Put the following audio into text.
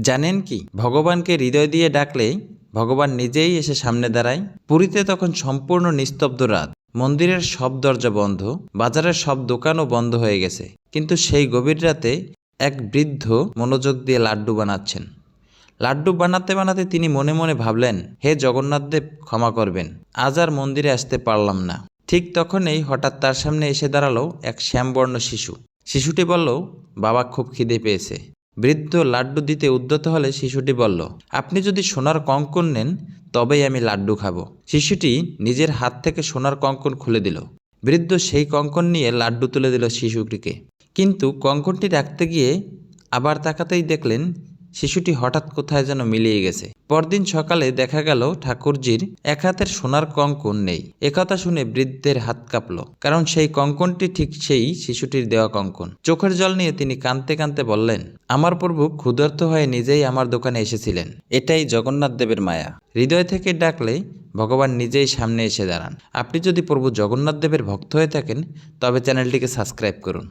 জানেন কি? ভগবানকে হৃদয় দিয়ে ডাকলে ভগবান নিজেই এসে সামনে দাঁড়ায়। পুরীতে তখন সম্পূর্ণ নিস্তব্ধ রাত। মন্দিরের সব দরজা বন্ধ, বাজারের সব দোকানও বন্ধ হয়ে গেছে। কিন্তু সেই গভীর রাতে এক বৃদ্ধ মনোযোগ দিয়ে লাড্ডু বানাচ্ছেন। লাড্ডু বানাতে বানাতে তিনি মনে মনে ভাবলেন, হে জগন্নাথদেব ক্ষমা করবেন। আজ আর মন্দিরে আসতে পারলাম না। ঠিক তখনই হঠাৎ তার সামনে এসে দাঁড়াল এক শ্যামবর্ণ শিশু। শিশুটি বলল, বাবা খুব খিদে পেয়েছে। বৃদ্ধ লাড্ডু দিতে উদ্যত হলে শিশুটি বলল, আপনি যদি সোনার কঙ্কন নেন, তবেই আমি লাড্ডু খাব। শিশুটি নিজের হাত থেকে সোনার কঙ্কন খুলে দিল। বৃদ্ধ সেই কঙ্কন নিয়ে লাড্ডু তুলে দিল শিশুটিকে। কিন্তু কঙ্কনটি রাখতে গিয়ে আবার তাকাতেই দেখলেন শিশুটি হঠাৎ কোথায় যেন মিলিয়ে গেছে। পরদিন সকালে দেখা গেল ঠাকুরজির এক হাতের সোনার কঙ্কন নেই। একথা শুনে বৃদ্ধের হাত কাঁপল, কারণ সেই কঙ্কনটি ঠিক সেই শিশুটির দেওয়া কঙ্কন। চোখের জল নিয়ে তিনি কাঁদতে কাঁদতে বললেন আমার প্রভু ক্ষুধার্ত হয়ে নিজেই আমার দোকানে এসেছিলেন। এটাই জগন্নাথ দেবের মায়া। হৃদয় থেকে ডাকলে ভগবান নিজেই সামনে এসে দাঁড়ান। আপনি যদি প্রভু জগন্নাথ দেবের ভক্ত হয়ে থাকেন, তবে চ্যানেলটিকে সাবস্ক্রাইব করুন।